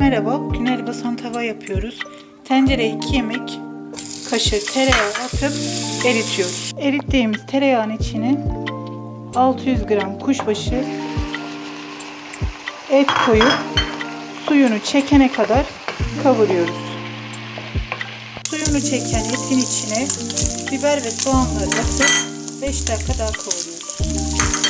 Merhaba, bugün el basan tava yapıyoruz. Tencereye 2 yemek kaşığı tereyağı atıp eritiyoruz. Erittiğimiz tereyağın içine 600 gram kuşbaşı et koyup suyunu çekene kadar kavuruyoruz. Suyunu çeken etin içine biber ve soğanları atıp 5 dakika daha kavuruyoruz.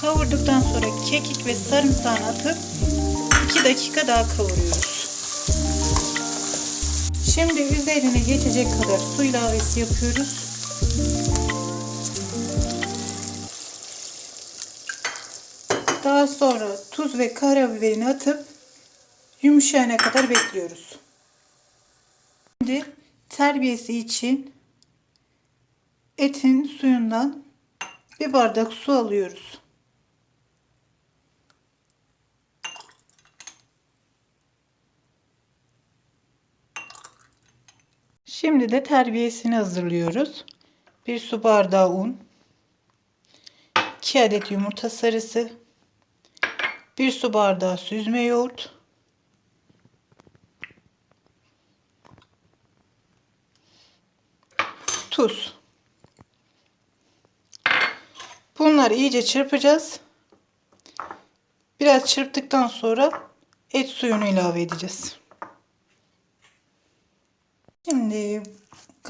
Kavurduktan sonra kekik ve sarımsağını atıp 2 dakika daha kavuruyoruz. Şimdi üzerine geçecek kadar su ilavesi yapıyoruz. Daha sonra tuz ve karabiberini atıp yumuşayana kadar bekliyoruz. Şimdi terbiyesi için etin suyundan bir bardak su alıyoruz. Şimdi de terbiyesini hazırlıyoruz. Bir su bardağı un, 2 adet yumurta sarısı, 1 su bardağı süzme yoğurt, tuz. Bunları iyice çırpacağız. Biraz çırptıktan sonra et suyunu ilave edeceğiz. Şimdi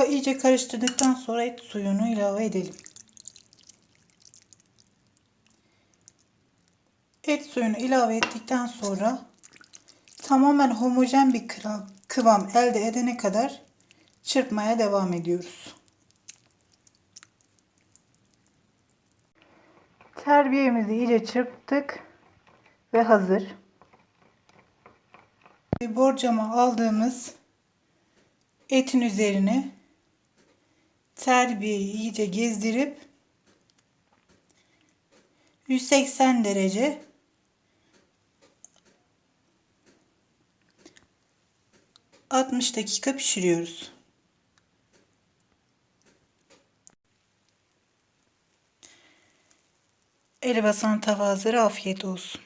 iyice karıştırdıktan sonra et suyunu ilave edelim. Et suyunu ilave ettikten sonra tamamen homojen bir kıvam elde edene kadar çırpmaya devam ediyoruz. Terbiyemizi iyice çırptık ve hazır. Borcama aldığımız etin üzerine terbiyeyi iyice gezdirip 180 derece ...60 dakika pişiriyoruz. Eli basan tava hazır. Afiyet olsun.